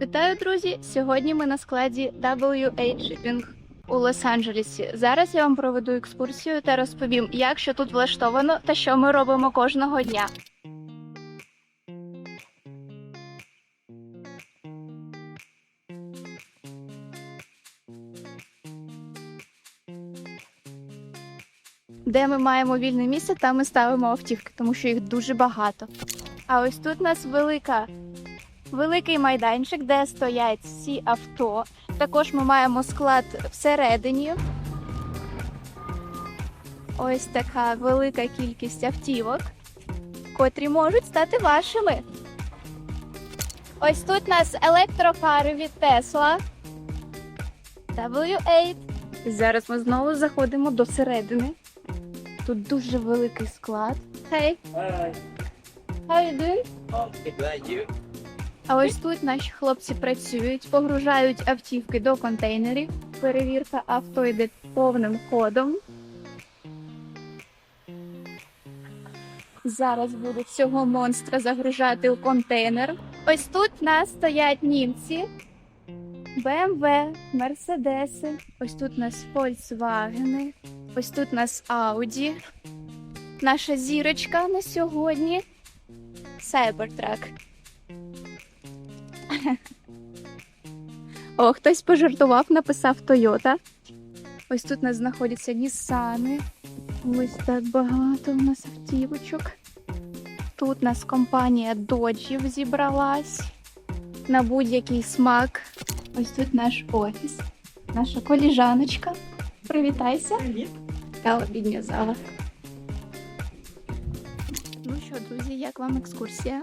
Вітаю, друзі! Сьогодні ми на складі WA Shipping у Лос-Анджелесі. Зараз я вам проведу екскурсію та розповім, як що тут влаштовано та що ми робимо кожного дня. Де ми маємо вільне місце, там ми ставимо автівки, тому що їх дуже багато. А ось тут у нас велика великий майданчик, де стоять всі авто. Також ми маємо склад всередині. Ось така велика кількість автівок, котрі можуть стати вашими. Ось тут у нас електрокари від Tesla W8. Зараз ми знову заходимо до середини. Тут дуже великий склад. Hey, Hi. how you doing? Okay, glad you. А ось тут наші хлопці працюють, погружають автівки до контейнерів. Перевірка авто йде повним ходом. Зараз будуть цього монстра загружати у контейнер. Ось тут в нас стоять німці, BMW, Мерседеси. Ось тут у нас Volkswagen, ось тут у нас Audi. Наша зірочка на сьогодні Cybertruck. О, хтось пожартував, написав Тойота. Ось тут у нас знаходяться Нісани. Ось так багато у нас автівочок. Тут у нас компанія доджів зібралась на будь-який смак. Ось тут наш офіс, наша коліжаночка. Привітайся. Та обідня зала. Ну що, друзі, як вам екскурсія?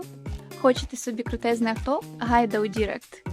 Хочете собі крутезне авто? Гайда у Дірект.